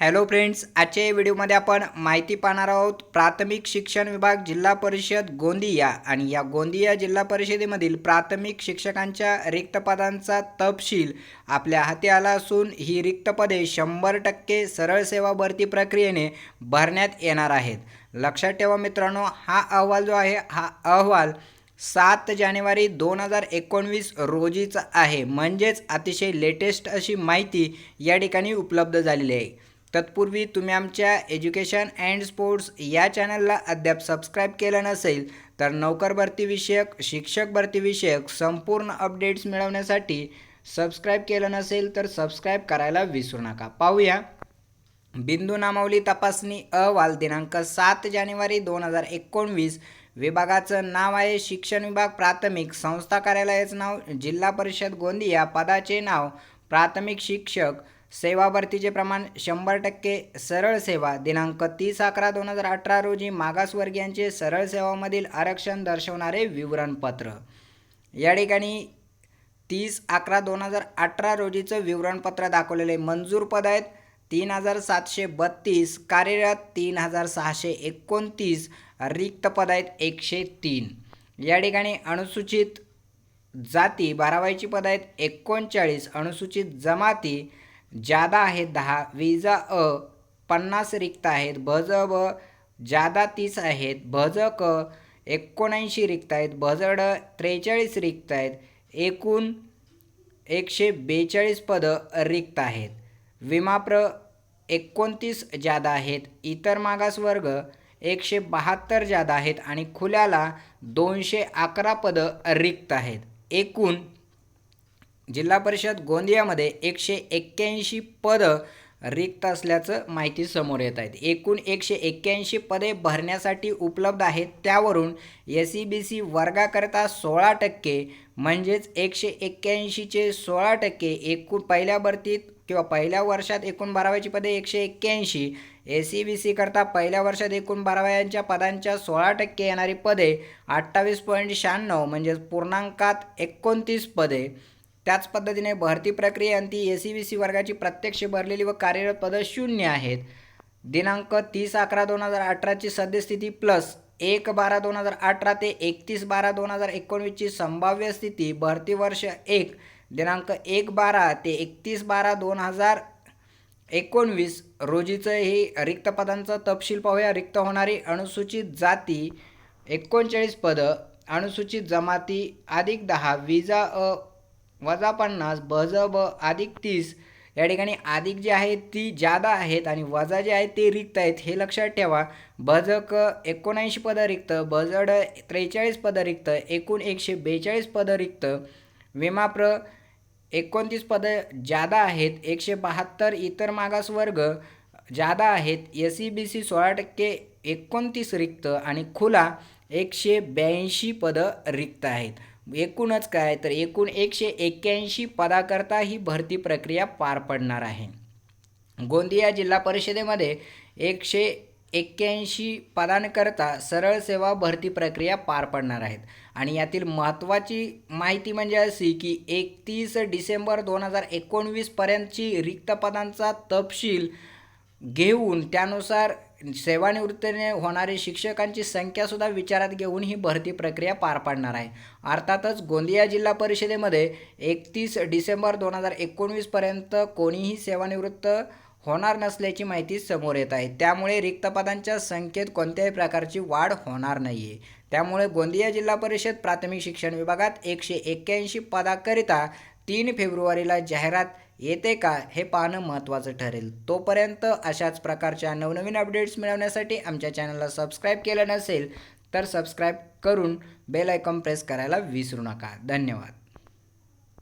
Hello friends आजच्या या व्हिडिओमध्ये आपण माहिती पाहणार आहोत प्राथमिक शिक्षण विभाग जिल्हा परिषद गोंदिया आणि या गोंदिया जिल्हा परिषदेमधील प्राथमिक शिक्षकांच्या रिक्त पदांचा तपशील आपल्या हाती आला असून ही रिक्त पदे शंभर टक्के सरळ सेवा भरती प्रक्रियेने भरण्यात येणार आहेत. लक्षात ठेवा मित्रांनो हा अहवाल जो आहे हा अहवाल सात जानेवारी दोन हजार एकोणवीस रोजीचा आहे. म्हणजेच अतिशय लेटेस्ट अशी माहिती या ठिकाणी उपलब्ध झालेली आहे. तत्पूर्वी तुम्ही आमच्या एज्युकेशन अँड स्पोर्ट्स या चॅनलला अद्याप सबस्क्राईब केलं नसेल तर नोकर भरती विषयक शिक्षक भरतीविषयक संपूर्ण अपडेट्स मिळवण्यासाठी सबस्क्राईब केलं नसेल तर सबस्क्राईब करायला विसरू नका. पाहूया. बिंदू नामावली तपासणी अहवाल दिनांक सात जानेवारी दोन हजार एकोणवीस. विभागाचं नाव आहे शिक्षण विभाग प्राथमिक संस्था कार्यालयाचं नाव जिल्हा परिषद गोंदिया पदाचे नाव प्राथमिक शिक्षक सेवा भरतीचे प्रमाण शंभर टक्के सरळ सेवा दिनांक तीस अकरा दोन हजार अठरा रोजी मागासवर्गीयांचे सरळ सेवामधील आरक्षण दर्शवणारे विवरणपत्र. या ठिकाणी तीस अकरा दोन हजार अठरा रोजीचं विवरणपत्र दाखवलेले मंजूर पद आहेत. तीन हजार सातशे बत्तीस कार्यरत तीन हजार सहाशे एकोणतीस रिक्त पद आहेत एकशे तीन. या ठिकाणी अनुसूचित जाती बारावायची पद आहेत एकोणचाळीस. अनुसूचित जमाती जादा आहेत दहा विजा अ पन्नास रिक्त आहेत भज ब जादा तीस आहेत भज क एकोणऐंशी रिक्त आहेत भजड त्रेचाळीस रिक्त आहेत एकूण एकशे बेचाळीस पदं रिक्त आहेत. विमाप्र एकोणतीस जादा आहेत इतर मागासवर्ग एकशे बहात्तर जादा आहेत आणि खुल्याला दोनशे अकरा पदं रिक्त आहेत. एकूण जिल्हा परिषद गोंदियामध्ये एकशे एक्क्याऐंशी पदं रिक्त असल्याचं माहिती समोर येत आहेत. एकूण एकशे एक्क्याऐंशी पदे भरण्यासाठी उपलब्ध आहेत. त्यावरून एस सी बी सी वर्गाकरता सोळा टक्के म्हणजेच एकशे एक्क्याऐंशीचे सोळा टक्के एकूण पहिल्या भरतीत किंवा पहिल्या वर्षात एकूण बाराव्याची पदे एकशे एक्क्याऐंशी एस सी बी सी करता पहिल्या वर्षात एकूण बाराव्यांच्या पदांच्या सोळा टक्के येणारी पदे अठ्ठावीस पॉईंट शहाण्णव म्हणजेच पूर्णांकात एकोणतीस पदे त्याच पद्धतीने भरती प्रक्रियेअंती ए सी बी सी वर्गाची प्रत्यक्ष भरलेली व कार्यरत पदं शून्य आहेत. दिनांक तीस अकरा दोन हजार अठराची सद्यस्थिती प्लस एक बारा दोन हजार अठरा ते एकतीस बारा दोन हजार एकोणवीसची संभाव्य स्थिती भरती वर्ष एक दिनांक एक बारा ते एकतीस बारा दोन हजार एकोणवीस रोजीचं हे रिक्त पदांचं तपशील पाहूया. रिक्त होणारी अनुसूचित जाती एकोणचाळीस पदं अनुसूचित जमाती अधिक दहा विजा अ वजा पन्नास बज ब अधिक तीस या ठिकाणी अधिक जे आहेत ती जादा आहेत आणि वजा जे आहेत ते रिक्त आहेत हे लक्षात ठेवा. भजक एकोणऐंशी पदं रिक्त बजड त्रेचाळीस पदं रिक्त एकूण एकशे बेचाळीस पदं रिक्त. विमाप्र एकोणतीस पदं जादा आहेत एकशे बहात्तर इतर मागासवर्ग जादा आहेत एस सी बी सी सोळा टक्के एकोणतीस रिक्त आणि खुला एकशे ब्याऐंशी पदं रिक्त आहेत. एकूणच काय तर एकूण एकशे एक्क्याऐंशी पदाकरता ही भरती प्रक्रिया पार पडणार आहे. गोंदिया जिल्हा परिषदेमध्ये एकशे एक्क्याऐंशी पदांकरता सरळ सेवा भरती प्रक्रिया पार पडणार आहेत. आणि यातील महत्त्वाची माहिती म्हणजे अशी की एकतीस डिसेंबर दोन हजार एकोणवीसपर्यंतची रिक्त पदांचा तपशील घेऊन त्यानुसार सेवानिवृत्तीने होणारे शिक्षकांची संख्यासुद्धा विचारात घेऊन ही भरती प्रक्रिया पार पाडणार आहे. अर्थातच गोंदिया जिल्हा परिषदेमध्ये एकतीस डिसेंबर दोन हजार एकोणवीसपर्यंत कोणीही सेवानिवृत्त होणार नसल्याची माहिती समोर येत आहे. त्यामुळे रिक्त पदांच्या संख्येत कोणत्याही प्रकारची वाढ होणार नाही आहे त्यामुळे गोंदिया जिल्हा परिषद प्राथमिक शिक्षण विभागात एकशे एक्क्याऐंशी पदाकरिता तीन फेब्रुवारीला जाहिरात येते का हे पाहणं महत्त्वाचं ठरेल. तोपर्यंत अशाच प्रकारच्या नवनवीन अपडेट्स मिळवण्यासाठी आमच्या चॅनलला सबस्क्राईब केलं नसेल तर सबस्क्राईब करून बेल आयकॉन प्रेस करायला विसरू नका. धन्यवाद.